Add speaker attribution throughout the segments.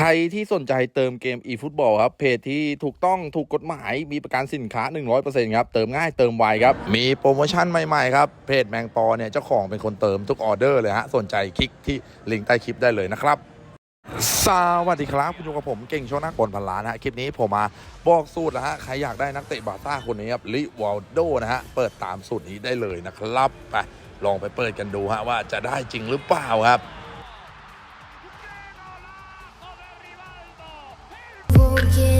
Speaker 1: ใครที่สนใจเติมเกม eFootball ครับ เพจที่ถูกต้องถูกกฎหมาย มีประกันสินค้า 100%ครับ เติมง่ายเติมไวครับ มีโปรโมชั่นใหม่ ๆ ครับ เพจแมงปอเนี่ย เจ้าของเป็นคนเติมทุกออเดอร์เลยฮะ สนใจคลิกที่ลิงก์ใต้คลิปได้เลยนะครับสวัสดีครับ คุณอยู่กับผมเก่งโชคนักบอลพันล้านฮะ คลิปนี้ผมมาบอกสูตรนะฮะ ใครอยากได้นักเตะบาร์ซ่าคนนี้ครับลิวอลโดนะฮะ เปิดตามสูตรนี้ได้เลยนะครับไปลองไปเปิดกันดูฮะว่าจะได้จริงหรือเปล่าครับ
Speaker 2: porque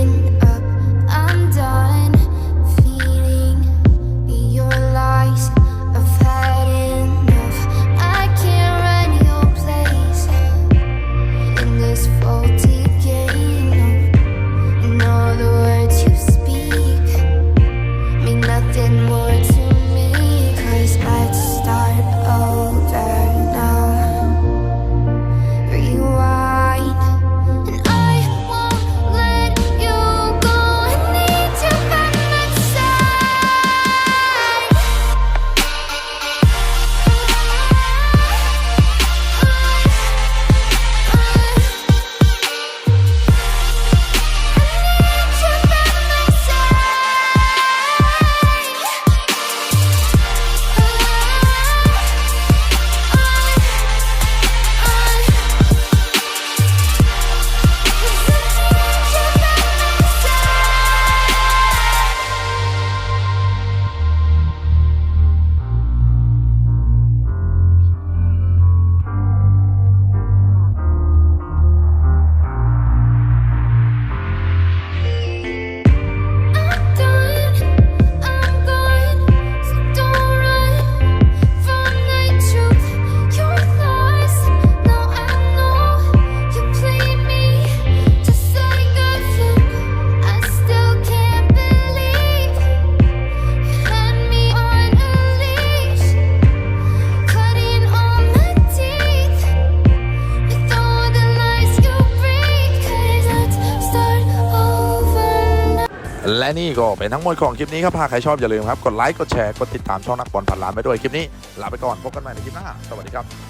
Speaker 1: และนี่ก็เป็นทั้งหมดของคลิปนี้ครับหากใครชอบอย่าลืมครับ กดไลค์ กดแชร์ กดติดตามช่องนักบอลพันล้านไปด้วยคลิปนี้ ลาไปก่อน พบกันใหม่ในคลิปหน้า สวัสดีครับ